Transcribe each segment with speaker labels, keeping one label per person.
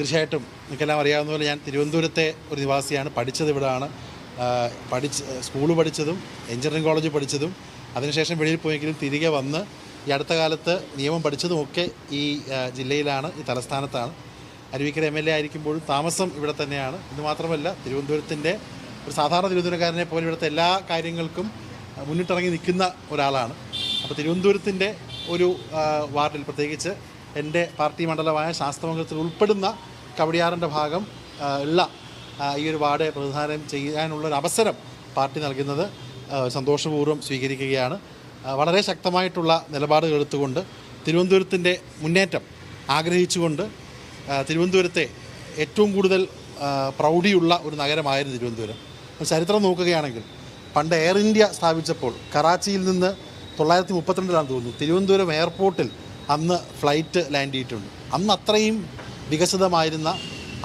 Speaker 1: തീർച്ചയായിട്ടും നിങ്ങൾക്കെല്ലാം അറിയാവുന്ന പോലെ ഞാൻ തിരുവനന്തപുരത്തെ ഒരു നിവാസിയാണ്. പഠിച്ചത് ഇവിടെയാണ് പഠിച്ച് സ്കൂൾ പഠിച്ചതും എഞ്ചിനീയറിംഗ് കോളേജ് പഠിച്ചതും. അതിനുശേഷം വെളിയിൽ പോയെങ്കിലും തിരികെ വന്ന് ഈ അടുത്ത കാലത്ത് നിയമം പഠിച്ചതുമൊക്കെ ഈ ജില്ലയിലാണ് ഈ തലസ്ഥാനത്താണ്. അരുവിക്കര എം എൽ എ ആയിരിക്കുമ്പോഴും താമസം ഇവിടെ തന്നെയാണ്. ഇത് മാത്രമല്ല തിരുവനന്തപുരത്തിന്റെ ഒരു സാധാരണ തിരുവനന്തപുരക്കാരനെ പോലെ ഇവിടുത്തെ എല്ലാ കാര്യങ്ങൾക്കും മുന്നിട്ടിറങ്ങി നിൽക്കുന്ന ഒരാളാണ്. അപ്പോൾ തിരുവനന്തപുരത്തിന്റെ ഒരു വാർഡിൽ പ്രത്യേകിച്ച് എന്റെ പാർട്ടി മണ്ഡലമായ ശാസ്ത്രമംഗലത്തിൽ ഉൾപ്പെടുന്ന കവടിയാറിന്റെ ഭാഗം ഉള്ള ഈ ഒരു വാർഡ് പ്രതിനിധാനം ചെയ്യാനുള്ളൊരു അവസരം പാർട്ടി നൽകുന്നത് സന്തോഷപൂർവം സ്വീകരിക്കുകയാണ്. വളരെ ശക്തമായിട്ടുള്ള നിലപാടുകൾ എടുത്തുകൊണ്ട് തിരുവനന്തപുരത്തിന്റെ മുന്നേറ്റം ആഗ്രഹിച്ചുകൊണ്ട് തിരുവനന്തപുരത്തെ ഏറ്റവും കൂടുതൽ പ്രൗഢിയുള്ള ഒരു നഗരമായിരുന്നു തിരുവനന്തപുരം. ചരിത്രം നോക്കുകയാണെങ്കിൽ പണ്ട് എയർ ഇന്ത്യ സ്ഥാപിച്ചപ്പോൾ കറാച്ചിയിൽ നിന്ന് തൊള്ളായിരത്തി മുപ്പത്തിരണ്ടിലാണ് തോന്നുന്നു. തിരുവനന്തപുരം എയർപോർട്ടിൽ അന്ന് ഫ്ലൈറ്റ് ലാൻഡ് ചെയ്തിട്ടുണ്ട്. അന്ന് അത്രയും വികസിതമായിരുന്ന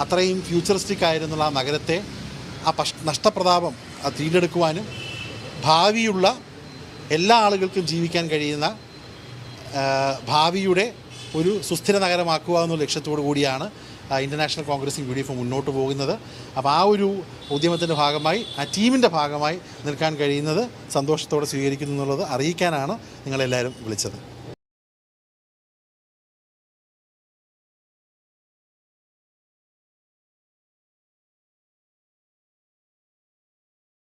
Speaker 1: അത്രയും ഫ്യൂച്ചറിസ്റ്റിക് ആയിരുന്നുള്ള ആ നഗരത്തെ ആ പഷ് നഷ്ടപ്രതാപം തീണ്ടെടുക്കുവാനും ഭാവിയുള്ള എല്ലാ ആളുകൾക്കും ജീവിക്കാൻ കഴിയുന്ന ഭാവിയുടെ ഒരു സുസ്ഥിര നഗരമാക്കുക എന്ന ലക്ഷ്യത്തോടു കൂടിയാണ് international Congress U D F മുന്നോട്ട് പോകുന്നത്. അപ്പോൾ ആ ഒരു ഉദ്യമത്തിന്റെ ഭാഗമായി ആ ടീമിന്റെ ഭാഗമായി നിൽക്കാൻ കഴിയുന്നത് സന്തോഷത്തോടെ സ്വീകരിക്കുന്നു എന്നുള്ളത് അറിയിക്കാനാണ് നിങ്ങളെല്ലാവരും വിളിച്ചത്.